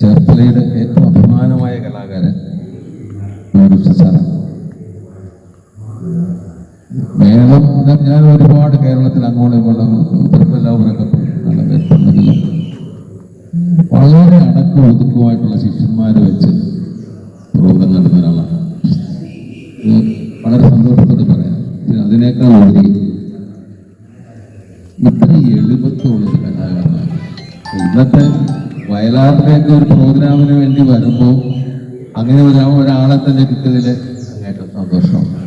ചേർത്തലയുടെ ഏറ്റവും അഭിമാനമായ കലാകാരൻ മേളം ഞാൻ- ഒരുപാട് കേരളത്തിൽ ഇങ്ങോട്ടും ഉത്തരപ്പെല്ലാവരൊക്കെ നടന്നിട്ടുണ്ടെങ്കിൽ വളരെ അടക്കം ഒതുക്കുമായിട്ടുള്ള ശിഷ്യന്മാരെ വെച്ച് പ്രോഗ്രാം നടന്ന ഒരാളാണ്. വളരെ സന്തോഷത്തോടെ പറയാം. അതിനേക്കാൾ ഉപരി ഇത്ര എളുപ്പത്തോളം കലാകാരനാണ്. ഇന്നത്തെ വയലാറിലേക്ക് ഒരു പ്രോഗ്രാമിന് വേണ്ടി വരുമ്പോൾ അങ്ങനെ വരാമോ ഒരാളെ തന്നെ കിട്ടിയതിൽ അങ്ങേറ്റം സന്തോഷമാണ്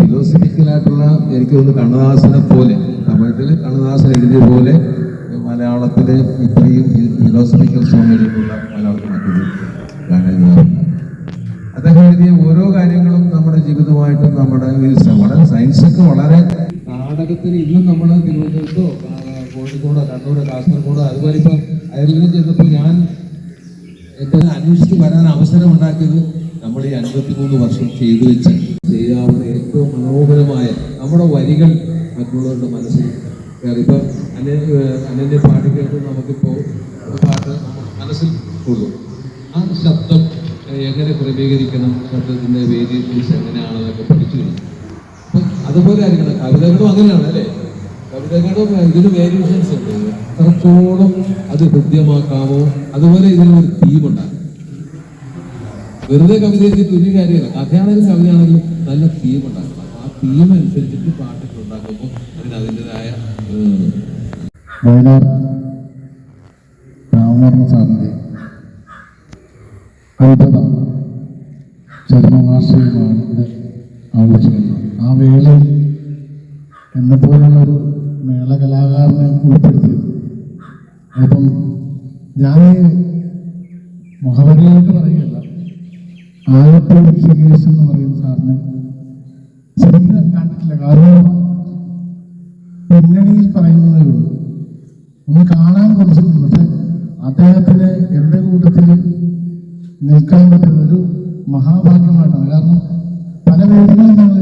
ഫിലോസഫിക്കലായിട്ടുള്ള എനിക്ക് തോന്നുന്നു കണ്ണദാസനെ പോലെ തമിഴത്തിൽ കണ്ണദാസൻ എഴുതിയ പോലെ മലയാളത്തിൽ ഇത്രയും ഫിലോസഫിക്കൽ സോങ് എഴുതിയിട്ടുള്ള മലയാളത്തിൽ മറ്റൊരു അദ്ദേഹം എഴുതിയ ഓരോ കാര്യങ്ങളും നമ്മുടെ ജീവിതമായിട്ടും നമ്മുടെ വളരെ സയൻസൊക്കെ വളരെ നാടകത്തിന് ഇന്നും നമ്മൾ തിരുവനന്തപുരത്തോ കോഴിക്കോടോ കണ്ണൂർ കാസർഗോഡ് അതുപോലെ ഇപ്പം അയർലൻഡിൽ ചെന്നപ്പോൾ ഞാൻ എന്റെ അന്വേഷിച്ച് വരാൻ അവസരം ഉണ്ടാക്കിയത് നമ്മൾ ഈ അൻപത്തിമൂന്ന് വർഷം ചെയ്തു വെച്ച് ചെയ്യാവുന്ന ഏറ്റവും മനോഹരമായ നമ്മുടെ വരികൾ മറ്റുള്ളവരുടെ മനസ്സിൽ. കയറി ഇപ്പൊ അന്യ അനന്യ പാടി കേൾക്കുമ്പോൾ നമുക്കിപ്പോ പാട്ട് മനസ്സിൽ കൊള്ളും ആ ശബ്ദം എങ്ങനെ ക്രമീകരിക്കണം? ശബ്ദത്തിന്റെ വേരിയേഷൻസ് എങ്ങനെയാണെന്നൊക്കെ പഠിച്ചു കഴിഞ്ഞു. അതുപോലെ ആയിരിക്കണം. കവിതകളും അങ്ങനെയാണ് അല്ലേ? കവിതകളും ഇതിന് വേരിയേഷൻസ് ഉണ്ട്. എത്രത്തോളം അത് ഹൃദ്യമാക്കാമോ അതുപോലെ ഇതിനൊരു തീം ഉണ്ടാകും. വെറുതെ കവിത എഴുതിയിട്ട് കാര്യമല്ല. കഥയാണെങ്കിലും കവിതയാണെങ്കിലും നല്ല തീം ഉണ്ടാക്കണം ആ തീം അനുസരിച്ചിട്ട് പാട്ടുകൾ ഉണ്ടാക്കുമ്പോൾ അതിന് അതിന്റെതായ വയലാർ ഇവിടെ ആവശ്യമുള്ളത് ആ വേളയിൽ എന്നെപ്പോലുള്ളൊരു മേള കലാകാരനെ ഉൾപ്പെടുത്തിയത്. അപ്പം ഞാൻ മുഖവരിയായിട്ട് പറയുകയല്ല ആലപ്പുഴ ഋഷികേശ് എന്ന് പറയുന്ന സാറിനെ ശരിക്കും കണ്ടിട്ടില്ല. കാരണം പിന്നണിയിൽ പറയുന്നതേ ഉള്ളൂ. ഒന്ന് കാണാൻ കുറച്ചിട്ടുണ്ട് പക്ഷെ അദ്ദേഹത്തിന് എന്റെ കൂട്ടത്തിൽ നിൽക്കാൻ പറ്റുന്ന ഒരു മഹാഭാഗ്യമായിട്ടാണ്. കാരണം പല വേദികളും ഞങ്ങൾ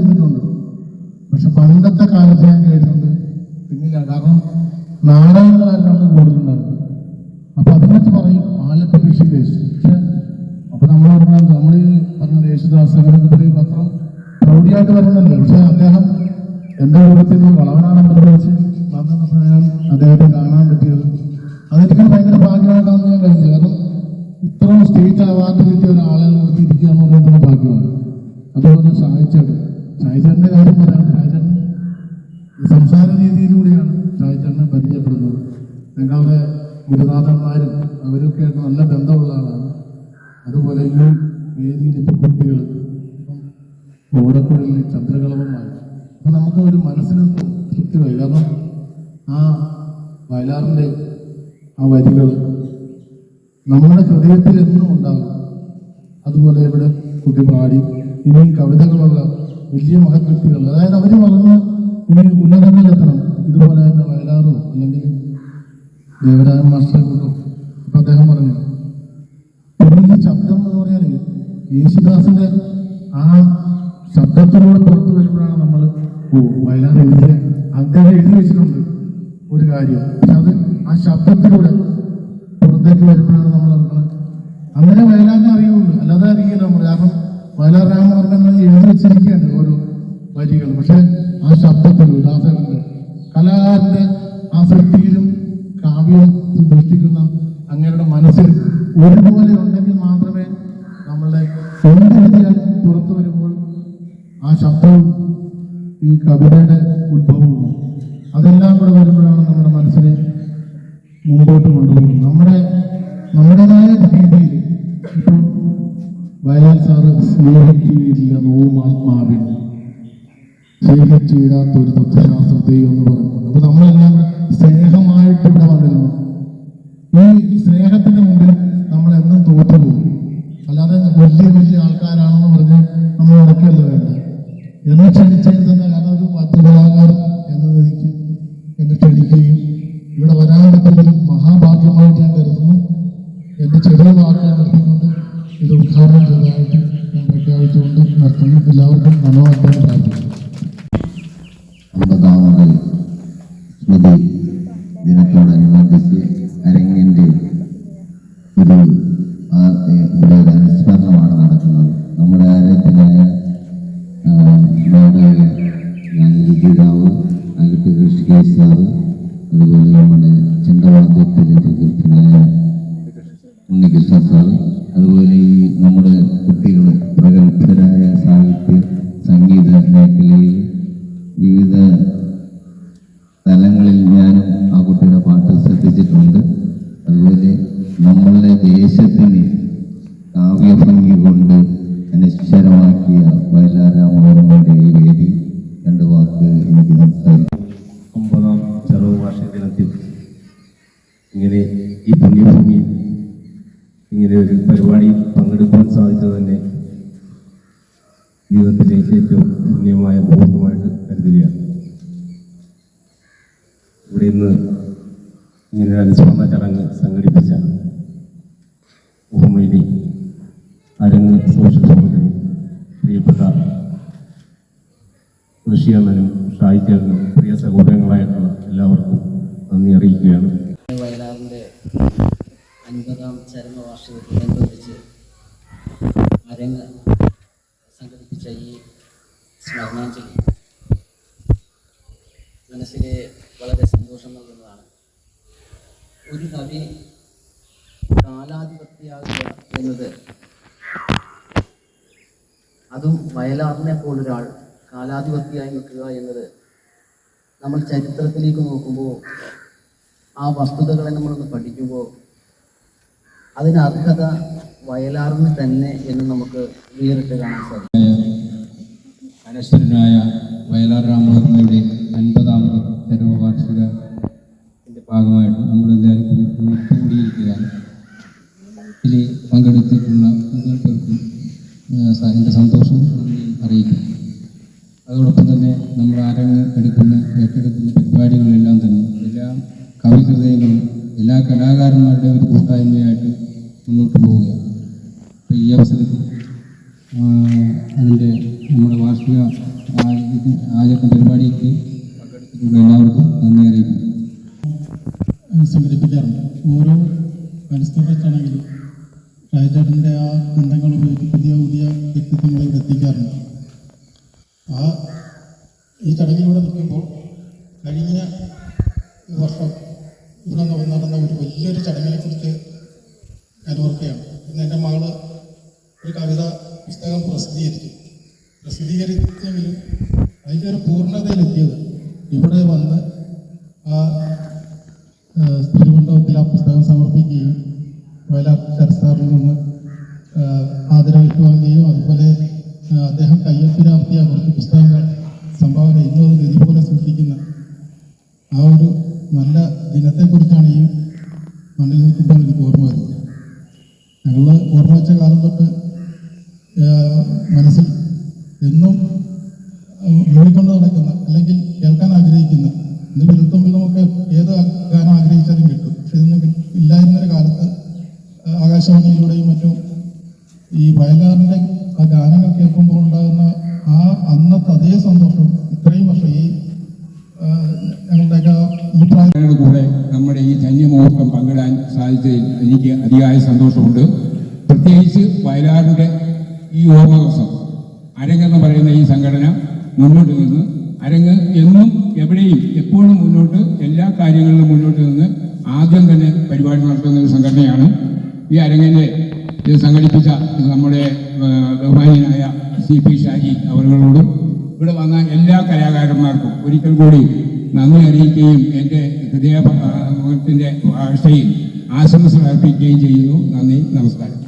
ഗുരുനാഥന്മാരും അവരൊക്കെ ആയിട്ട് നല്ല ബന്ധമുള്ള ആളാണ്. അതുപോലെ ഈ വേദിയിൽ കുട്ടികൾ ഓടക്കുഴലിൽ ചന്ദ്രകളവുമായി അപ്പം നമുക്ക് ഒരു മനസ്സിന് തൃപ്തിയായി കാരണം ആ വയലാറിന്റെ ആ വരികൾ നമ്മുടെ ഹൃദയത്തിൽ എന്നും ഉണ്ടാകും അതുപോലെ ഇവിടെ കുട്ടി പാടി ഇനി കവിതകളുള്ള വലിയ മഹത്വ്യക്തികൾ. അതായത് അവർ വളർന്ന് ഇനി ഉന്നതങ്ങളിലെത്തണം. ഇതുപോലെ തന്നെ വയലാറോ അല്ലെങ്കിൽ ദേവരാജൻ മാസ്റ്റർ കൊണ്ടു അപ്പൊ അദ്ദേഹം പറഞ്ഞു. ഈ ശബ്ദം എന്ന് പറഞ്ഞാൽ യേശുദാസിന്റെ ആ ശബ്ദത്തിലൂടെ പുറത്തു വരുമ്പോഴാണ് നമ്മൾ ഓ വയലാർ എഴുതിയ അദ്ദേഹം എഴുതി വെച്ചിട്ടുണ്ട് ഒരു കാര്യം. പക്ഷെ അത് ആ ശബ്ദത്തിലൂടെ വിദ്യാലും പുറത്തു വരുമ്പോൾ ആ ശബ്ദവും ഈ കവിതയുടെ ഉത്ഭവവും അതെല്ലാം കൂടെ വരുമ്പോഴാണ് നമ്മുടെ മനസ്സിനെ മുമ്പോട്ട് കൊണ്ടുപോകുന്നത്. നമ്മുടെ നമ്മുടേതായ രീതിയിൽ ഇപ്പം വയലാർ സാറ് സ്നേഹിക്കുകയില്ല നോവും ആത്മാവിൽ സ്നേഹിച്ചിടാത്ത ഒരു തത്വശാസ്ത്രത്തെയും എന്ന് പറയുന്നത് എന്റെ ചെറിയ വാക്കുകൾ നിർത്തിക്കൊണ്ട് ഇത് ഉദ്ഘാടനം ദേശത്തിന് കാവ്യഭംഗി കൊണ്ട് അനശ്വരമാക്കിയ വയലാരാമോർമ്മയുടെ ഈ വേദി രണ്ട് വാക്ക് എനിക്ക് സംസാരിക്കും. ഒമ്പതാം ചെറു വാർഷിക ദിനത്തിൽ ഇങ്ങനെ ഈ പുണ്യഭൂമി ഇങ്ങനെ ഒരു പരിപാടി പങ്കെടുക്കാൻ സാധിച്ചത് തന്നെ ജീവിതത്തിലെ ഏറ്റവും പുണ്യമായ മുഹൂർത്തമായിട്ട് കരുതുകയാണ്. ഇവിടെ ഇന്ന് ഇങ്ങനെ അനുസ്മരണ ചടങ്ങ് സംഘടിപ്പിച്ച മുഹമ്മദി അരങ്ങ് സോഷ്യൽ സമിതി പ്രിയപ്പെട്ട കൃഷിയണ്ണനും ഷായിച്ചേട്ടനും പ്രിയ സഹോദരങ്ങളായിട്ടുള്ള എല്ലാവർക്കും നന്ദി അറിയിക്കുകയാണ്. വയലാറിന്റെ അൻപതാം ചരമവാർഷികത്തോടനുബന്ധിച്ച് അരങ്ങ് സംഘടിപ്പിച്ച ഈ സ്മരണാഞ്ജലി മനസ്സിലെ വളരെ സന്തോഷം നൽകുന്നതാണ്. ഒരു കവി കാലാധിപത്യാകുക എന്നത് അതും വയലാറിനെ പോലൊരാൾ കാലാധിപത്യായി നിൽക്കുക എന്നത് നമ്മൾ ചരിത്രത്തിലേക്ക് നോക്കുമ്പോൾ ആ വസ്തുതകളെ നമ്മളൊന്ന് പഠിക്കുമ്പോൾ അതിന് അർഹത വയലാറിന് തന്നെ എന്ന് നമുക്ക് വേറിട്ട് കാണാൻ സാധിക്കും. വയലാർ രാമവർമ്മയുടെ അൻപതാമത് ചരമ വാർഷികത്തിന്റെ ഭാഗമായിട്ട് ഒത്തുകൂടിയിരിക്കുകയാണ് ഇതിൽ പങ്കെടുത്തിട്ടുള്ള മുഴുവൻ പേർക്കും എന്റെ സന്തോഷം അറിയിക്കും അതോടൊപ്പം തന്നെ നമ്മൾ ആരങ്ങ് എടുക്കുന്ന ഏറ്റെടുക്കുന്ന പരിപാടികളെല്ലാം തന്നെ എല്ലാ കവിഹൃദയങ്ങളും എല്ലാ കലാകാരന്മാരുടെ ഒരു കൂട്ടായ്മയായിട്ട് മുന്നോട്ട് പോവുകയാണ്. അപ്പോൾ ഈ അവസരത്തിൽ അതിന്റെ നമ്മുടെ വാർഷിക ആചരണ പരിപാടിക്ക് പങ്കെടുത്തിട്ടുള്ള എല്ലാവർക്കും നന്ദി അറിയിക്കുന്നു. സംഘടിപ്പിക്കാറുണ്ട്. ഓരോ പരിസ്ഥിതി ചടങ്ങിലും ആ ബന്ധങ്ങൾ ഉപയോഗിച്ച് പുതിയ പുതിയ വ്യക്തിത്വങ്ങളെ ഇവിടെ എത്തിക്കാറുണ്ട്. ആ ഈ ചടങ്ങിലൂടെ നിൽക്കുമ്പോൾ കഴിഞ്ഞ വർഷം ഇവിടെ നടന്ന ഒരു വലിയൊരു ചടങ്ങിനെ കുറിച്ച് ഞാൻ ഓർക്കുകയാണ്. ഇന്ന് എന്റെ മകൾ ഒരു കവിത പുസ്തകം പ്രസിദ്ധീകരിച്ചു. പ്രസിദ്ധീകരിച്ചെങ്കിലും അതിന്റെ ഒരു പൂർണതയിലെത്തിയത് ഇവിടെ വന്ന് ആ ദിനത്തെക്കുറിച്ചാണ് ഈ മണ്ണിൽ നിൽക്കുമ്പോൾ എനിക്ക് ഓർമ്മ വരുന്നത്. ഞങ്ങൾ ഓർമ്മ വെച്ച കാലം തൊട്ട് മനസ്സിൽ എന്നും മൂടിക്കൊണ്ട് നടക്കുന്ന അല്ലെങ്കിൽ കേൾക്കാൻ ആഗ്രഹിക്കുന്ന ഇന്ന് വിരുദ്ധം നമുക്ക് ഏത് ഗാനം ആഗ്രഹിച്ചാലും കിട്ടും. പക്ഷെ ഇതൊന്നും ഇല്ലായിരുന്നൊരു കാലത്ത് ആകാശവാണിയിലൂടെയും മറ്റും ഈ വയലാറിന്റെ ആ ഗാനങ്ങൾ കേൾക്കുമ്പോൾ ഉണ്ടാകുന്ന ആ അന്നത്തെ അതേ സന്തോഷം ഇത്രയും എനിക്ക് അതിയായ സന്തോഷമുണ്ട്. പ്രത്യേകിച്ച് വയലാറിന്റെ ഈ ഓർമ്മദിവസം അരങ്ങെന്ന് പറയുന്ന ഈ സംഘടന മുന്നോട്ട് നിന്ന് അരങ്ങ് എന്നും എവിടെയും എപ്പോഴും മുന്നോട്ട് എല്ലാ കാര്യങ്ങളിലും മുന്നോട്ട് നിന്ന് ആദ്യം തന്നെ പരിപാടി നടത്തുന്ന ഒരു സംഘടനയാണ്. ഈ അരങ്ങിനെ ഇത് സംഘടിപ്പിച്ച നമ്മുടെ ബഹുമാനിയനായ സി പി ഷാജി അവരോടും ഇവിടെ വന്ന എല്ലാ കലാകാരന്മാർക്കും ഒരിക്കൽ കൂടി നന്ദി അറിയിക്കുകയും എന്റെ ഹൃദയത്തിന്റെ ഭാഷയിൽ ആശംസകൾ അർപ്പിക്കുകയും ചെയ്യുന്നു. നന്ദി നമസ്കാരം.